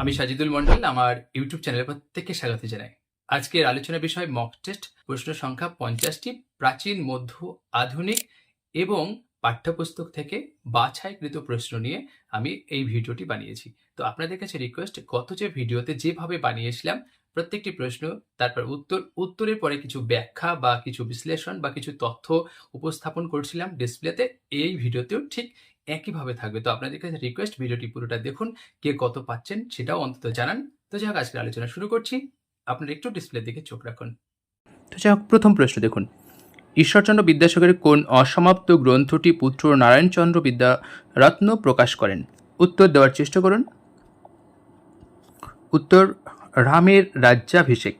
আমি সাজিদুল মন্ডল আমার ইউটিউব চ্যানেলের প্রত্যেককে স্বাগত জানাই। আজকের আলোচনার বিষয় মক টেস্ট প্রশ্ন সংখ্যা পঞ্চাশটি, প্রাচীন, মধ্য, আধুনিক এবং পাঠ্যপুস্তক থেকে বাছাইকৃত প্রশ্ন নিয়ে আমি এই ভিডিওটি বানিয়েছি। তো আপনাদের কাছে রিকোয়েস্ট গত যে ভিডিওতে যেভাবে বানিয়েছিলাম, প্রত্যেকটি প্রশ্ন, তারপর উত্তর, উত্তরের পরে কিছু ব্যাখ্যা বা কিছু বিশ্লেষণ বা কিছু তথ্য উপস্থাপন করছিলাম ডিসপ্লেতে এই ভিডিওতেও ঠিক একইভাবে থাকবে। তো আপনাদের কাছে রিকোয়েস্ট ভিডিওটি পুরোটা দেখুন, কে কত পাচ্ছেন সেটাও অন্তত জানান। তো যাই হোক আজকের আলোচনা শুরু করছি। আপনারা একটু ডিসপ্লের দিকে চোখ রাখুন। তো যাই হোক প্রথম প্রশ্ন দেখুন। ঈশ্বরচন্দ্র বিদ্যাসাগরের কোন অসমাপ্ত গ্রন্থটি পুত্র নারায়ণচন্দ্র বিদ্যারত্ন প্রকাশ করেন? উত্তর দেওয়ার চেষ্টা করুন। উত্তর, রামের রাজ্যাভিষেক।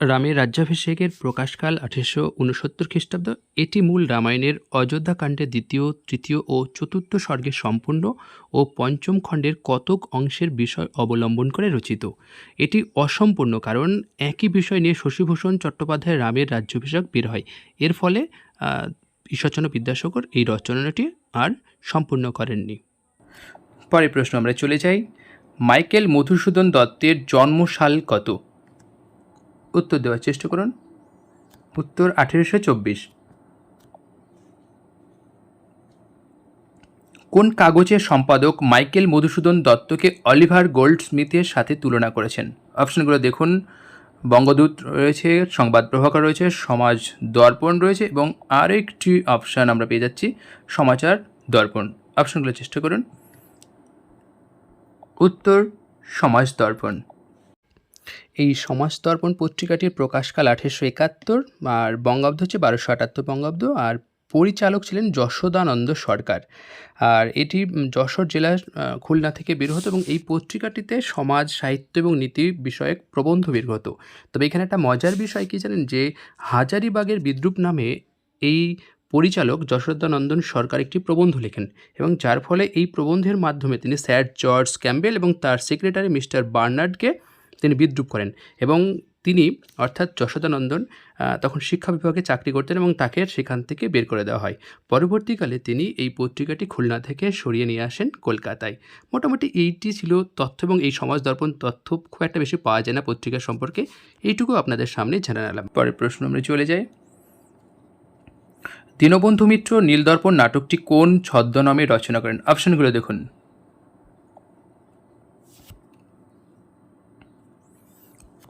রামের রাজ্যাভিষেকের প্রকাশকাল আঠেরোশো উনসত্তর খ্রিস্টাব্দ। এটি মূল রামায়ণের অযোধ্যাকাণ্ডের দ্বিতীয়, তৃতীয় ও চতুর্থ স্বর্গের সম্পূর্ণ ও পঞ্চম খণ্ডের কতক অংশের বিষয় অবলম্বন করে রচিত। এটি অসম্পূর্ণ কারণ একই বিষয় নিয়ে শশীভূষণ চট্টোপাধ্যায়ের রামের রাজ্যাভিষেক বের হয়। এর ফলে ঈশ্বরচন্দ্র বিদ্যাসাগর এই রচনাটি আর সম্পূর্ণ করেননি। পরের প্রশ্ন আমরা চলে যাই। মাইকেল মধুসূদন দত্তের জন্মসাল কত? উত্তর দেওয়ার চেষ্টা করুন। উত্তর আঠেরোশো চব্বিশ। কোন কাগজের সম্পাদক মাইকেল মধুসূদন দত্তকে অলিভার গোল্ড স্মিথের সাথে তুলনা করেছেন? অপশনগুলো দেখুন। বঙ্গদূত রয়েছে, সংবাদ প্রভাকর রয়েছে, সমাজ দর্পণ রয়েছে এবং আরেকটি অপশান আমরা পেয়ে যাচ্ছি, সমাচার দর্পণ। অপশনগুলো চেষ্টা করুন। উত্তর, সমাজ দর্পণ। এই সমাজ দর্পণ পত্রিকাটির প্রকাশকাল আঠেরোশো একাত্তর, আর বঙ্গাব্দ হচ্ছে বারোশো আটাত্তর বঙ্গাব্দ, আর পরিচালক ছিলেন যশোদানন্দ সরকার। আর এটি যশোর জেলার খুলনা থেকে বের হতো এবং এই পত্রিকাটিতে সমাজ, সাহিত্য এবং নীতি বিষয়ক প্রবন্ধ বের হতো। তবে এখানে একটা মজার বিষয় কী জানেন? যে হাজারিবাগের বিদ্রুপ নামে এই পরিচালক যশোদানন্দন সরকার একটি প্রবন্ধ লেখেন এবং যার ফলে এই প্রবন্ধের মাধ্যমে তিনি স্যার জর্জ ক্যাম্বেল এবং তার সেক্রেটারি মিস্টার বার্নার্ডকে তিনি বিদ্রুপ করেন এবং তিনি অর্থাৎ যশোদানন্দন তখন শিক্ষা বিভাগে চাকরি করতেন এবং তাকে সেখান থেকে বের করে দেওয়া হয়। পরবর্তীকালে তিনি এই পত্রিকাটি খুলনা থেকে সরিয়ে নিয়ে আসেন কলকাতায়। মোটামুটি এইটি ছিল তথ্য এবং এই সমাজ দর্পণ তথ্য খুব একটা বেশি পাওয়া যায় না পত্রিকা সম্পর্কে। এইটুকু আপনাদের সামনে জানালাম পরের প্রশ্ন আমরা চলে যাই। দীনবন্ধু মিত্র নীলদর্পণ নাটকটি কোন ছদ্মনামে রচনা করেন? অপশনগুলো দেখুন।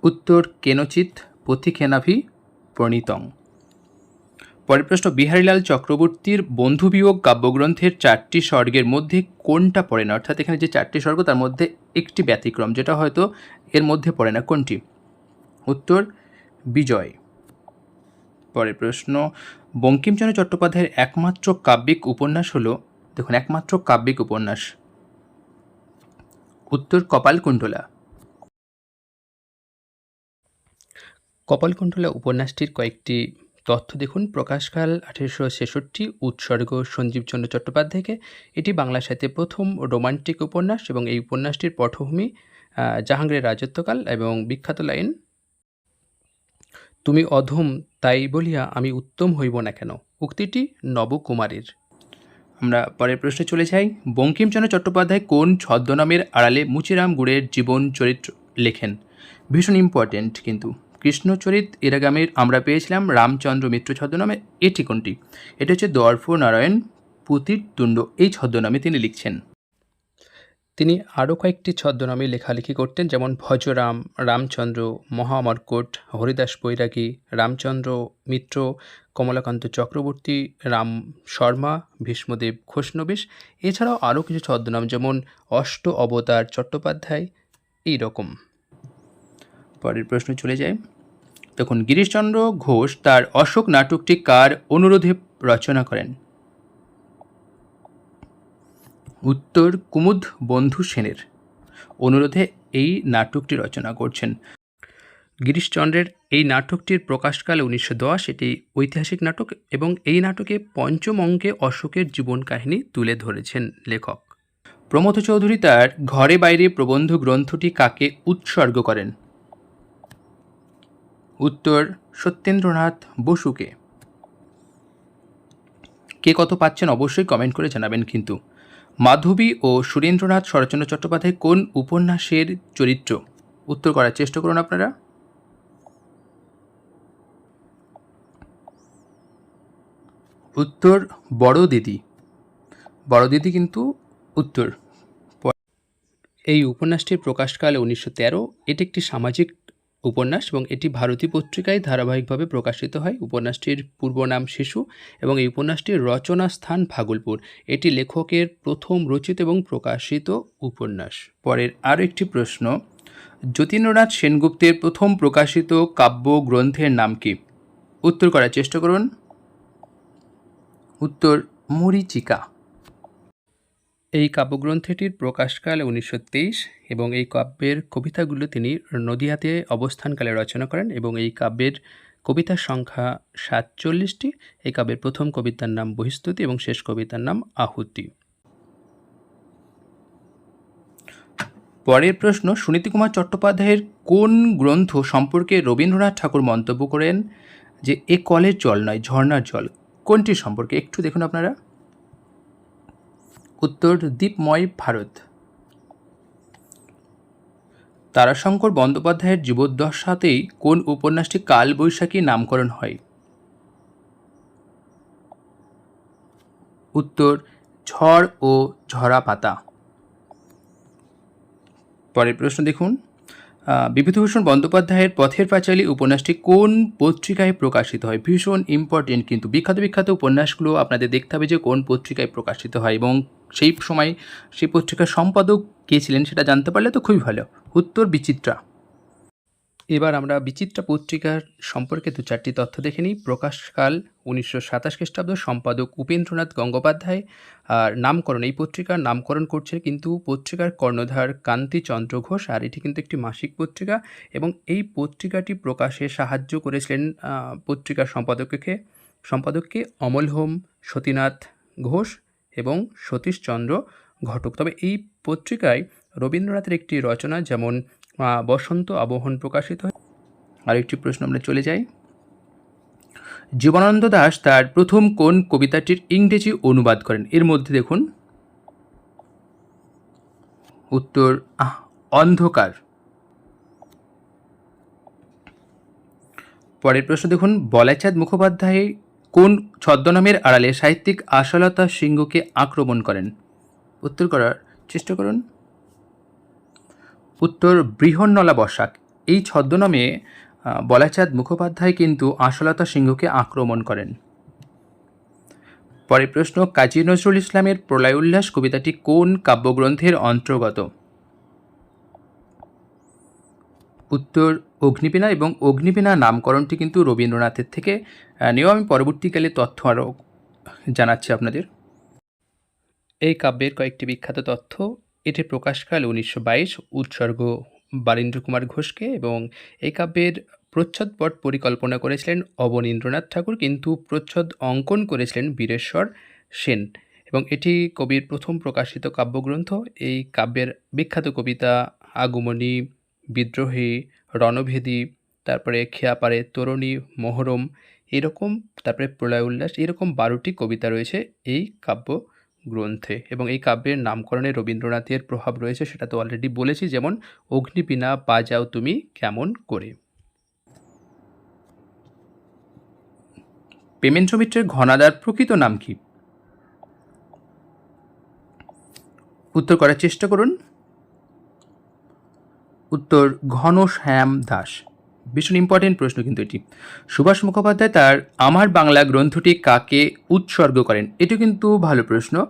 উত্তর কেনচিত পথিকেনাভি প্রণীতং। পরের প্রশ্ন, বিহারীলাল চক্রবর্তীর বন্ধুবিয়োগ কাব্যগ্রন্থের চারটি স্বর্গের মধ্যে কোনটা পড়ে না? অর্থাৎ এখানে যে চারটি স্বর্গ, তার মধ্যে একটি ব্যতিক্রম, যেটা হয়তো এর মধ্যে পড়ে না। কোনটি? উত্তর, বিজয়। পরের প্রশ্ন, বঙ্কিমচন্দ্র চট্টোপাধ্যায়ের একমাত্র কাব্যিক উপন্যাস হলো, দেখুন, একমাত্র কাব্যিক উপন্যাস। উত্তর, কপালকুণ্ডলা। কপালকুণ্ডলা উপন্যাসটির কয়েকটি তথ্য দেখুন। প্রকাশকাল আঠেরোশো ছেষট্টি, উৎসর্গ সঞ্জীবচন্দ্র চট্টোপাধ্যায়কে। এটি বাংলা সাহিত্যে প্রথম রোমান্টিক উপন্যাস এবং এই উপন্যাসটির পটভূমি জাহাঙ্গীরের রাজত্বকাল এবং বিখ্যাত লাইন, তুমি অধম, তাই বলিয়া আমি উত্তম হইব না কেন? উক্তিটি নবকুমারের। আমরা পরের প্রশ্নে চলে যাই। বঙ্কিমচন্দ্র চট্টোপাধ্যায় কোন ছদ্মনামের আড়ালে মুচিরাম গুড়ের জীবন চরিত্র লেখেন? ভীষণ ইম্পর্টেন্ট কিন্তু। কৃষ্ণচরিত এরাগামের আমরা পেয়েছিলাম রামচন্দ্র মিত্র ছদ্মনামে। এটি কোনটি? এটি হচ্ছে দর্প নারায়ণ পুতির তুণ্ড এই ছদ্মনামে তিনি লিখছেন। তিনি আরও কয়েকটি ছদ্মনামে লেখালেখি করতেন, যেমন ভজরাম, রামচন্দ্র, মহামর্কট, হরিদাস বৈরাগী, রামচন্দ্র মিত্র, কমলাকান্ত চক্রবর্তী, রাম শর্মা, ভীষ্মদেব ঘোষনবেশ এছাড়াও আরও কিছু ছদ্মনাম, যেমন অষ্ট অবতার চট্টোপাধ্যায় এই রকম পরের প্রশ্ন চলে যায় তখন গিরিশচন্দ্র ঘোষ তার অশোক নাটকটি কার অনুরোধে রচনা করেন। উত্তর, কুমুদ বন্ধু সেনের অনুরোধে এই নাটকটি রচনা করছেন। গিরিশচন্দ্রের এই নাটকটির প্রকাশকালে উনিশশো দশ এটি ঐতিহাসিক নাটক এবং এই নাটকে পঞ্চম অঙ্কে অশোকের জীবন কাহিনী তুলে ধরেছেন লেখক। প্রমথ চৌধুরী তার ঘরে বাইরে প্রবন্ধ গ্রন্থটি কাকে উৎসর্গ করেন? উত্তর সত্যেন্দ্রনাথ বসুকে। কে কত পাচ্ছেন অবশ্যই কমেন্ট করে জানাবেন কিন্তু। মাধবী ও সুরেন্দ্রনাথ শরৎচন্দ্র চট্টোপাধ্যায় কোন উপন্যাসের চরিত্র? উত্তর করার চেষ্টা করুন আপনারা। উত্তর বড় দিদি বড় দিদি কিন্তু উত্তর। এই উপন্যাসটির প্রকাশকাল উনিশশো তেরো। এটি একটি সামাজিক উপন্যাস এবং এটি ভারতী পত্রিকায় ধারাবাহিকভাবে প্রকাশিত হয়। উপন্যাসটির পূর্ব নাম শিশু এবং এই উপন্যাসটির রচনা স্থান ভাগলপুর। এটি লেখকের প্রথম রচিত এবং প্রকাশিত উপন্যাস। পরের আরও একটি প্রশ্ন, যতীন্দ্রনাথ সেনগুপ্তের প্রথম প্রকাশিত কাব্য গ্রন্থের নাম কি? উত্তর করার চেষ্টা করুন। উত্তর, মরিচিকা। এই কাব্যগ্রন্থটির প্রকাশকাল উনিশশো তেইশ এবং এই কাব্যের কবিতাগুলো তিনি নদিয়াতে অবস্থানকালে রচনা করেন এবং এই কাব্যের কবিতার সংখ্যা সাতচল্লিশটি। এই কাব্যের প্রথম কবিতার নাম বহিস্তুতি এবং শেষ কবিতার নাম আহুতি। পরের প্রশ্ন সুনীতি কুমার চট্টোপাধ্যায়ের কোন গ্রন্থ সম্পর্কে রবীন্দ্রনাথ ঠাকুর মন্তব্য করেন যে, এ কলের জল নয়, ঝর্ণার জল কোনটি সম্পর্কে? একটু দেখুন আপনারা। উত্তর দ্বীপময় ভারত। তারাশঙ্কর বন্দ্যোপাধ্যায়ের জীবদ্দশাতেই কোন উপন্যাসটি কালবৈশাখী নামকরণ হয়? উত্তর, ঝড় ও ঝরা পাতা পরের প্রশ্ন দেখুন। বিভূতিভূষণ বন্দ্যোপাধ্যায়ের পথের পাঁচালী উপন্যাসটি কোন পত্রিকায় প্রকাশিত হয়? ভীষণ ইম্পর্টেন্ট কিন্তু বিখ্যাত বিখ্যাত উপন্যাসগুলো আপনাদের দেখতে হবে যে কোন পত্রিকায় প্রকাশিত হয় এবং সেই সময় সেই পত্রিকার সম্পাদক কে ছিলেন সেটা জানতে পারলে তো খুবই ভালো। উত্তর বিচিত্রা। এবার আমরা বিচিত্রা পত্রিকার সম্পর্কে দু চারটি তথ্য দেখে নিই। প্রকাশকাল উনিশশো সাতাশ খ্রিস্টাব্দ, সম্পাদক উপেন্দ্রনাথ গঙ্গোপাধ্যায়। আর নামকরণ, এই পত্রিকার নামকরণ করছে কিন্তু পত্রিকার কর্ণধার কান্তিচন্দ্র ঘোষ, আর এটি কিন্তু একটি মাসিক পত্রিকা। এবং এই পত্রিকাটি প্রকাশে সাহায্য করেছিলেন পত্রিকার সম্পাদককে সম্পাদককে অমল হোম সতীনাথ ঘোষ। এবং সতীশচন্দ্র ঘটক। তবে এই পত্রিকায় রবীন্দ্রনাথের একটি রচনা যেমন বসন্ত আবহন প্রকাশিত হয়, আরেকটি প্রশ্ন আমরা চলে যাই। জীবনানন্দ দাশ তার প্রথম কোন কবিতাটির ইংরেজি অনুবাদ করেন? এর মধ্যে দেখুন। উত্তর অন্ধকার। পরের প্রশ্ন দেখুন, বলাইচাঁদ মুখোপাধ্যায় কোন ছদ্মনামের আড়ালে সাহিত্যিক আশালতা সিংহকে আক্রমণ করেন? উত্তর করার চেষ্টা করুন। উত্তর, বৃহন্নলা বসাক। এই ছদ্মনামে বলাচাঁদ মুখোপাধ্যায় কিন্তু আশালতা সিংহকে আক্রমণ করেন। পরের প্রশ্ন, কাজী নজরুল ইসলামের প্রলয় উল্লাস কবিতাটি কোন কাব্যগ্রন্থের অন্তর্গত? উত্তর অগ্নিবীণা এবং অগ্নিবীণা নামকরণটি কিন্তু রবীন্দ্রনাথের থেকে নিয়েও আমি পরবর্তীকালে তথ্য আরও জানাচ্ছি আপনাদের। এই কাব্যের কয়েকটি বিখ্যাত তথ্য এটির প্রকাশকাল উনিশশো বাইশ, উৎসর্গ বারীন্দ্র কুমার ঘোষকে এবং এই কাব্যের প্রচ্ছদপট পরিকল্পনা করেছিলেন অবনীন্দ্রনাথ ঠাকুর, কিন্তু প্রচ্ছদ অঙ্কন করেছিলেন বীরেশ্বর সেন এবং এটি কবির প্রথম প্রকাশিত কাব্যগ্রন্থ। এই কাব্যের বিখ্যাত কবিতা আগমনী বিদ্রোহী, রণভেদী, তারপরে খেয়াপাড়ে তরুণী, মোহরম, এরকম তারপরে প্রলয় উল্লাস, এরকম বারোটি কবিতা রয়েছে এই কাব্য গ্রন্থে এবং এই কাব্যের নামকরণে রবীন্দ্রনাথের প্রভাব রয়েছে, সেটা তো অলরেডি বলেছি, যেমন অগ্নিবীণা বাজাও তুমি কেমন করে? পেমেন্দ্র মিত্রের ঘনাদার প্রকৃত নাম কি? উত্তর করার চেষ্টা করুন। উত্তর ঘনশ্যাম দাস। ভীষণ ইম্পর্টেন্ট প্রশ্ন কিন্তু এটি। সুভাষ মুখোপাধ্যায় তার আমার বাংলা গ্রন্থটি কাকে উৎসর্গ করেন? এটি কিন্তু ভালো প্রশ্ন।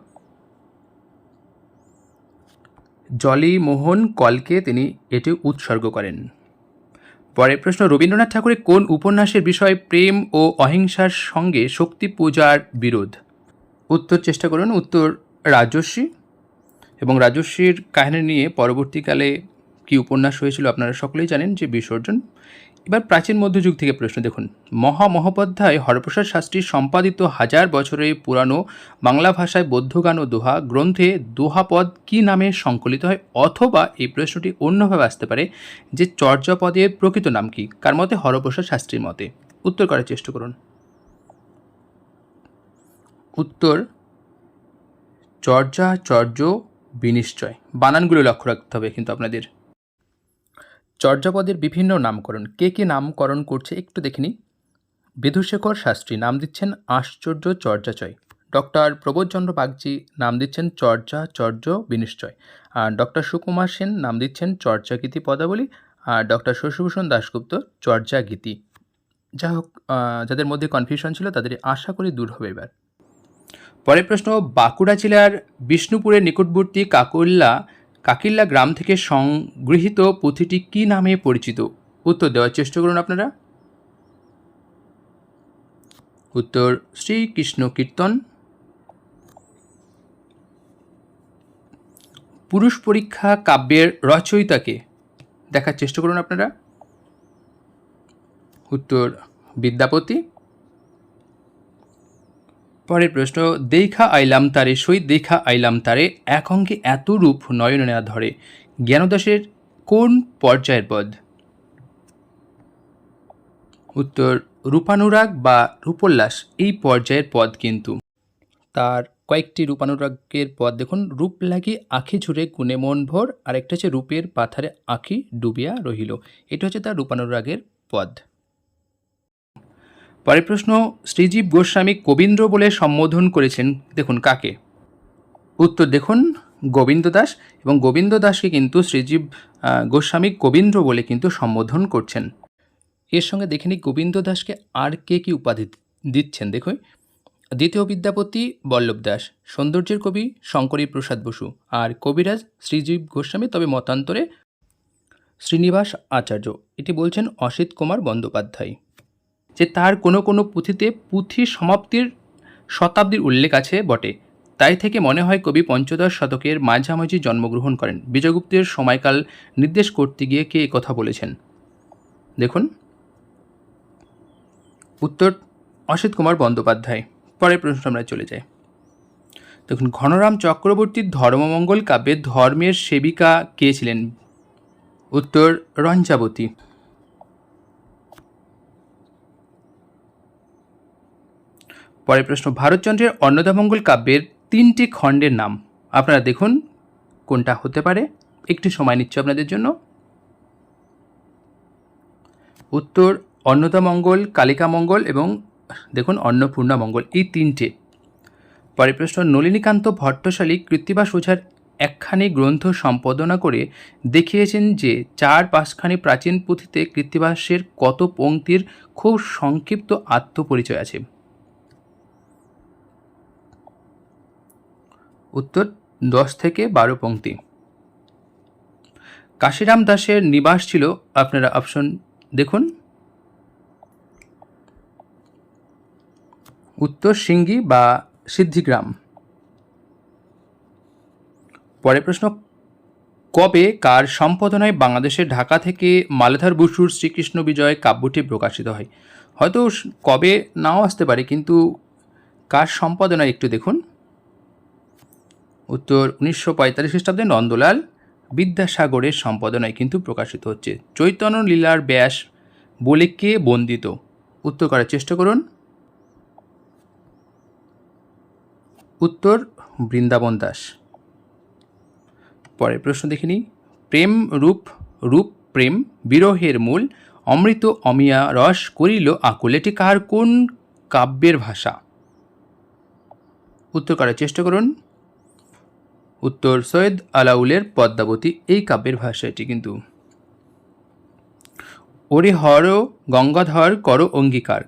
জলি মোহন কলকে তিনি এটি উৎসর্গ করেন। পরের প্রশ্ন, রবীন্দ্রনাথ ঠাকুরের কোন উপন্যাসের বিষয় প্রেম ও অহিংসার সঙ্গে শক্তি পূজার বিরোধ? উত্তর চেষ্টা করুন, উত্তর রাজস্বী এবং রাজস্বীর কাহিনী নিয়ে পরবর্তীকালে কি উপন্যাস হয়েছিল আপনারা সকলেই জানেন যে বিসর্জন। এবার প্রাচীন মধ্যযুগ থেকে প্রশ্ন, দেখুন। মহা মহোপাধ্যায় হরপ্রসাদ শাস্ত্রীর সম্পাদিত হাজার বছরের পুরানো বাংলা ভাষায় বৌদ্ধগান ও দোহা গ্রন্থে দোহাপদ কী নামে সংকলিত হয় অথবা এই প্রশ্নটি অন্যভাবে আসতে পারে যে চর্যাপদের প্রকৃত নাম কি? কার মতে? হরপ্রসাদ শাস্ত্রীর মতে। উত্তর করার চেষ্টা করুন। উত্তর চর্যা চর্য বিনিশ্চয়। বানানগুলো লক্ষ্য রাখতে হবে কিন্তু আপনাদের। চর্যাপদের বিভিন্ন নামকরণ, কে কে নামকরণ করছে একটু দেখে নিই। বিধুশেখর শাস্ত্রী নাম দিচ্ছেন আশ্চর্য চর্যাচয়। ডক্টর প্রবোধচন্দ্র বাগজি নাম দিচ্ছেন চর্যা চর্য বিনিশ্চয়। আর ডক্টর সুকুমার সেন নাম দিচ্ছেন চর্যাগীতি পদাবলী। আর ডক্টর শশীভূষণ দাশগুপ্ত চর্যাগীতি। যা হোক যাদের মধ্যে কনফিউশন ছিল তাদের আশা করি দূর হবে এবার। পরের প্রশ্ন, বাঁকুড়া জেলার বিষ্ণুপুরের নিকটবর্তী কাকুল্লা কাকিল্লা গ্রাম থেকে সংগৃহীত পুঁথিটি কী নামে পরিচিত? উত্তর দেওয়ার চেষ্টা করুন আপনারা। উত্তর, শ্রীকৃষ্ণ কীর্তন। পুরুষ পরীক্ষা কাব্যের রচয়িতাকে দেখার চেষ্টা করুন আপনারা। উত্তর, বিদ্যাপতি। পরের প্রশ্ন, দেখা আইলাম তারে সই, দেখা আইলাম তারে এক এত রূপ নয়ন না ধরে। জ্ঞানদাসের কোন পর্যায়ের পদ? উত্তর, রূপানুরাগ বা রূপোল্লাস, এই পর্যায়ের পদ কিন্তু। তার কয়েকটি রূপানুরাগের পদ দেখুন, রূপ লাগি আঁখি ঝুরে গুণে মন ভোর, আরেকটা হচ্ছে রূপের পাথারে আঁখি ডুবিয়া রহিল। এটা হচ্ছে তার রূপানুরাগের পদ। পরের প্রশ্ন, শ্রীজীব গোস্বামী কবীন্দ্র বলে সম্বোধন করেছেন, দেখুন কাকে? উত্তর দেখুন, গোবিন্দ দাস এবং গোবিন্দ দাসকে কিন্তু শ্রীজীব গোস্বামী কবীন্দ্র বলে কিন্তু সম্বোধন করছেন। এর সঙ্গে দেখে নিই, গোবিন্দ দাসকে আর কে কি উপাধি দিচ্ছেন? দেখুন, দ্বিতীয় বিদ্যাপতি বল্লভ দাস, সৌন্দর্যের কবি শঙ্করী প্রসাদ বসু আর কবিরাজ শ্রীজীব গোস্বামী, তবে মতান্তরে শ্রীনিবাস আচার্য। এটি বলছেন অসিত কুমার বন্দ্যোপাধ্যায়। যে তার কোনো কোনো পুঁথিতে পুঁথি সমাপ্তির শতাব্দীর উল্লেখ আছে বটে। তাই থেকে মনে হয় কবি পঞ্চদশ শতকের মাঝামাঝি জন্মগ্রহণ করেন। বিজয়গুপ্তের সময়কাল নির্দেশ করতে গিয়ে কে কথা বলেছেন? দেখুন। উত্তর, অসিত কুমার বন্দ্যোপাধ্যায়। পরের প্রশ্ন আমরা চলে যাই। দেখুন, ঘনরাম চক্রবর্তীর ধর্মমঙ্গল কাব্যে ধর্মের সেবিকা কে ছিলেন? উত্তর, রঞ্জাবতী। পরের প্রশ্ন, ভারতচন্দ্রের অন্নদামঙ্গল কাব্যের তিনটি খণ্ডের নাম। আপনারা দেখুন কোনটা হতে পারে। একটু সময় নিচ্ছে আপনাদের জন্য। উত্তর, অন্নদামঙ্গল, কালিকামঙ্গল এবং দেখুন অন্নপূর্ণা মঙ্গল এই তিনটে। পরের প্রশ্ন, নলিনীকান্ত ভট্টশালী কৃত্তিবাস ওঝার একখানি গ্রন্থ সম্পাদনা করে দেখিয়েছেন যে চার পাঁচখানি প্রাচীন পুঁথিতে কৃত্তিবাসের কত পংক্তির খুব সংক্ষিপ্ত আত্মপরিচয় আছে। উত্তর দশ থেকে বারো পংক্তি কাশিরাম দাসের নিবাস ছিল, আপনারা অপশন দেখুন। উত্তর সিঙ্গি বা সিদ্ধিগ্রাম। পরের প্রশ্ন, কবে কার সম্পাদনায় বাংলাদেশের ঢাকা থেকে মালাধার বসুর শ্রীকৃষ্ণ বিজয় কাব্যটি প্রকাশিত হয়? হয়তো কবে নাও আসতে পারে, কিন্তু কার সম্পাদনায় একটু দেখুন। উত্তর উনিশশো পঁয়তাল্লিশ খ্রিস্টাব্দে নন্দলাল বিদ্যাসাগরের সম্পাদনায় কিন্তু প্রকাশিত হচ্ছে। চৈতন্য লীলার ব্যাস বলে কে বন্দিত? উত্তর করার চেষ্টা করুন। উত্তর বৃন্দাবন দাস। পরের প্রশ্ন দেখে নিই। প্রেম রূপ রূপ প্রেম, বিরহের মূল, অমৃত অমিয়া রস করিল আকুল। এটি কার কোন কাব্যের ভাষা? উত্তর করার চেষ্টা করুন। উত্তর সৈয়দ আলাউলের পদ্মাবতী, এই কাব্যের ভাষা এটি কিন্তু। ওরে হর গঙ্গাধর করো অঙ্গীকার,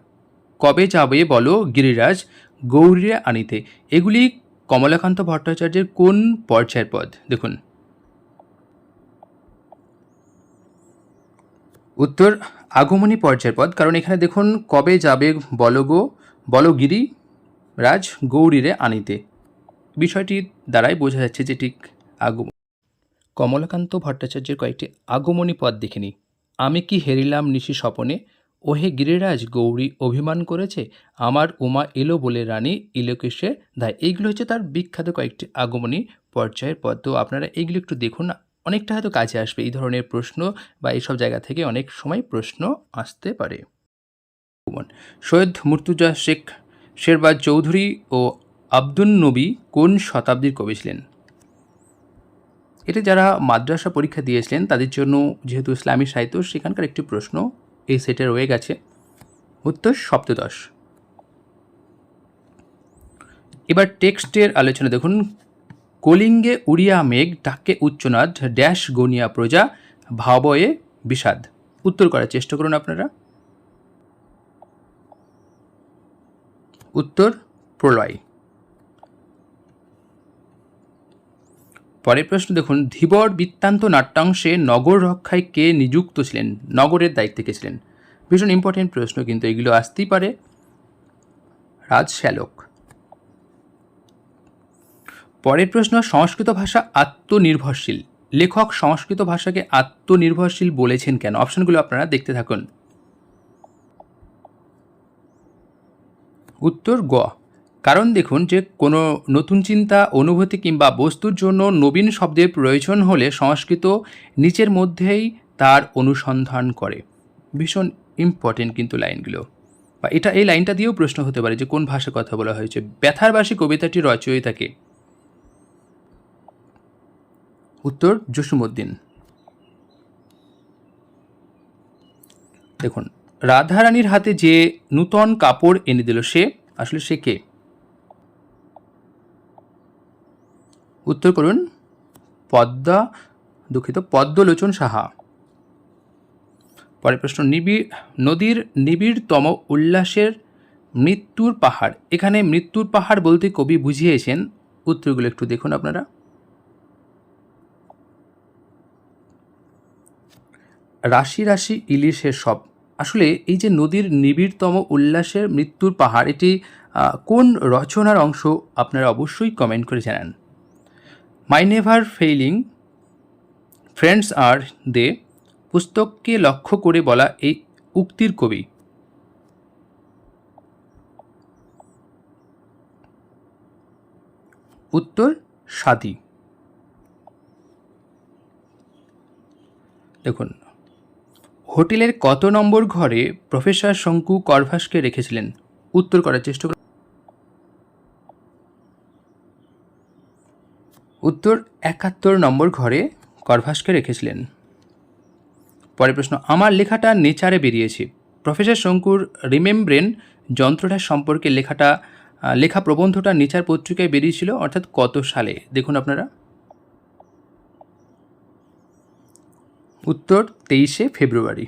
কবে যাবে বলো গিরিরাজ গৌরীরে আনিতে। এগুলি কমলাকান্ত ভট্টাচার্যের কোন পর্যায়ের পদ? দেখুন। উত্তর আগমনী পর্যায়ের পদ, কারণ এখানে দেখুন, কবে যাবে বলো গো, বলো গিরি রাজ গৌরীরে আনিতে। বিষয়টি দ্বারাই বোঝা যাচ্ছে যে ঠিক আগম, কমলাকান্ত ভট্টাচার্যের কয়েকটি আগমনী পদ দেখিনি। আমি কি হেরিলাম নিশি স্বপনে? ওহে গিরিরাজ, গৌরী অভিমান করেছে, আমার উমা এলো বলে রানী ইলোকেশে। দায় এইগুলো হচ্ছে তার বিখ্যাত কয়েকটি আগমনী পর্যায়ের পদ তো আপনারা এইগুলো একটু দেখুন, অনেকটা হয়তো কাজে আসবে। এই ধরনের প্রশ্ন বা এইসব জায়গা থেকে অনেক সময় প্রশ্ন আসতে পারে। সৈয়দ মুর্তুজা শেখ শেরবাজ চৌধুরী ও আব্দুল নবী কোন শতাব্দীর কবি ছিলেন? এটা যারা মাদ্রাসা পরীক্ষা দিয়েছিলেন, তাদের জন্য যেহেতু ইসলামী সাহিত্য, সেখানকার একটি প্রশ্ন এই সেটে রয়ে গেছে। উত্তর সপ্তদশ। এবার টেক্সটের আলোচনা দেখুন। কলিঙ্গে উড়িয়া মেঘ, ডাকে উচ্চনাদ ড্যাশ গনিয়া প্রজা, ভাবয়ে বিষাদ। উত্তর করার চেষ্টা করুন আপনারা। উত্তর প্রলয়। পরের প্রশ্ন দেখুন, ধীবর বৃত্তান্ত নাট্যাংশে নগর রক্ষায় কে নিযুক্ত ছিলেন? নগরের দায়িত্বে কে ছিলেন? ভীষণ ইম্পর্টেন্ট প্রশ্ন, কিন্তু এগুলো আসতেই পারে। রাজ শ্যালক। পরের প্রশ্ন, সংস্কৃত ভাষা আত্মনির্ভরশীল। লেখক সংস্কৃত ভাষাকে আত্মনির্ভরশীল বলেছেন কেন? অপশনগুলো আপনারা দেখতে থাকুন। উত্তর গ। কারণ দেখুন যে কোনো নতুন চিন্তা, অনুভূতি কিংবা বস্তুর জন্য নবীন শব্দের প্রয়োজন হলে সংস্কৃত নিচের মধ্যেই তার অনুসন্ধান করে। ভীষণ ইম্পর্টেন্ট কিন্তু লাইনগুলো। বা এটা, এই লাইনটা দিয়েও প্রশ্ন হতে পারে যে কোন ভাষায় কথা বলা হয়েছে। ব্যথারবাসী কবিতাটি রচয়িতাকে উত্তর, জসিমউদ্দিন। দেখুন, রাধারানীর হাতে যে নূতন কাপড় এনে দিল সে, আসলে সে কে? উত্তর করুন, পদ্মা, দুঃখিত, পদ্মলোচন সাহা। পরের প্রশ্ন নিবিড় নদীর নিবিড়তম উল্লাসের মৃত্যুর পাহাড়। এখানে মৃত্যুর পাহাড় বলতে কবি বুঝিয়েছেন। উত্তরগুলো একটু দেখুন আপনারা। রাশি রাশি ইলিশের সব। আসলে এই যে নদীর নিবিড়তম উল্লাসের মৃত্যুর পাহাড়, এটি কোন রচনার অংশ আপনারা অবশ্যই কমেন্ট করে জানান। My never failing friends are they পুস্তককে লক্ষ্য করে বলা এই উক্তির কবি। উত্তর সাদি দেখুন, হোটেলের কত নম্বর ঘরে প্রফেসর শঙ্কু করভাসকে রেখেছিলেন। উত্তর করার চেষ্টা উত্তর একাত্তর নম্বর ঘরে করভাসকে রেখেছিলেন। পরের প্রশ্ন, আমার লেখাটা নেচারে বেরিয়েছে। প্রফেসর শঙ্কুর রিমেমব্রেন যন্ত্রটা সম্পর্কে লেখাটা লেখা প্রবন্ধটা নেচার পত্রিকায় বেরিয়েছিল, অর্থাৎ কত সালে? দেখুন আপনারা। উত্তর, তেইশে ফেব্রুয়ারি।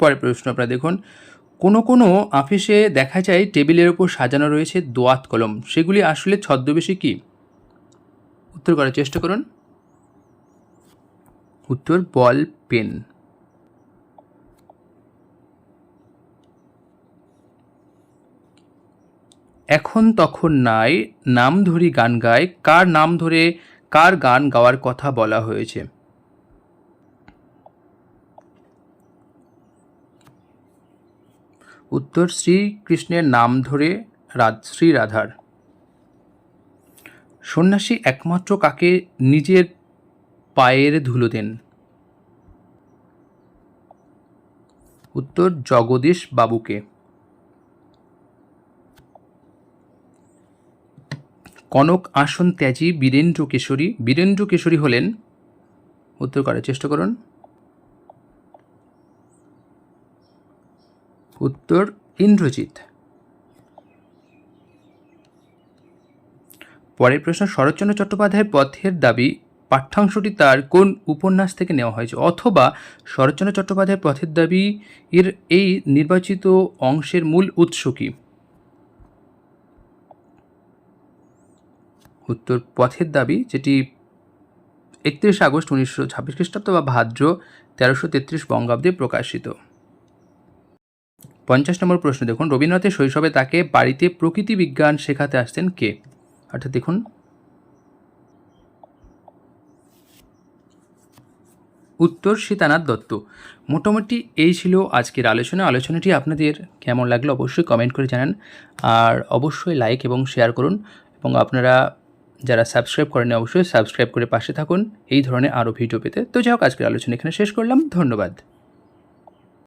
পরের প্রশ্ন আপনারা দেখুন, কোনো কোনো অফিসে দেখা যায় টেবিলের ওপর সাজানো রয়েছে দোয়াত কলম। সেগুলি আসলে ছদ্মবেশী কী? উত্তর করার চেষ্টা করুন। উত্তর, বল, পেন। এখন, তখন নাই, নাম ধরি গান গায় কার নাম ধরে, কার গান গাওয়ার কথা বলা হয়েছে। উত্তর, শ্রীকৃষ্ণের নাম ধরে শ্রী রাধার সন্ন্যাসী একমাত্র কাকে নিজের পায়ের ধুলো দেন? উত্তর, জগদীশ বাবুকে। কনক আসন ত্যাজি বীরেন্দ্র কেশরী বীরেন্দ্র কেশরী হলেন, উত্তর করার চেষ্টা করুন। উত্তর, ইন্দ্রজিৎ। পরের প্রশ্ন, শরৎচন্দ্র চট্টোপাধ্যায়ের পথের দাবি, পাঠ্যাংশটি তার কোন উপন্যাস থেকে নেওয়া হয়েছে? অথবা শরৎচন্দ্র চট্টোপাধ্যায়ের পথের দাবি, এর এই নির্বাচিত অংশের মূল উৎস কী? উত্তর, পথের দাবি, যেটি একত্রিশে আগস্ট উনিশশো ছাব্বিশ খ্রিস্টাব্দ বা ভাদ্র তেরোশো তেত্রিশ বঙ্গাব্দে প্রকাশিত। পঞ্চাশ নম্বর প্রশ্ন দেখুন, রবীন্দ্রনাথের শৈশবে তাকে বাড়িতে প্রকৃতি বিজ্ঞান শেখাতে আসতেন কে? অর্থাৎ দেখুন। উত্তর সীতানাথ দত্ত। মোটামুটি এই ছিল আজকের আলোচনা। আলোচনাটি আপনাদের কেমন লাগল অবশ্যই কমেন্ট করে জানান। আর অবশ্যই লাইক এবং শেয়ার করুন। এবং আপনারা যারা সাবস্ক্রাইব করেন অবশ্যই সাবস্ক্রাইব করে পাশে থাকুন। এই ধরনের আরও ভিডিও পেতে। তো যাই হোক, আজকের আলোচনা এখানে শেষ করলাম। ধন্যবাদ।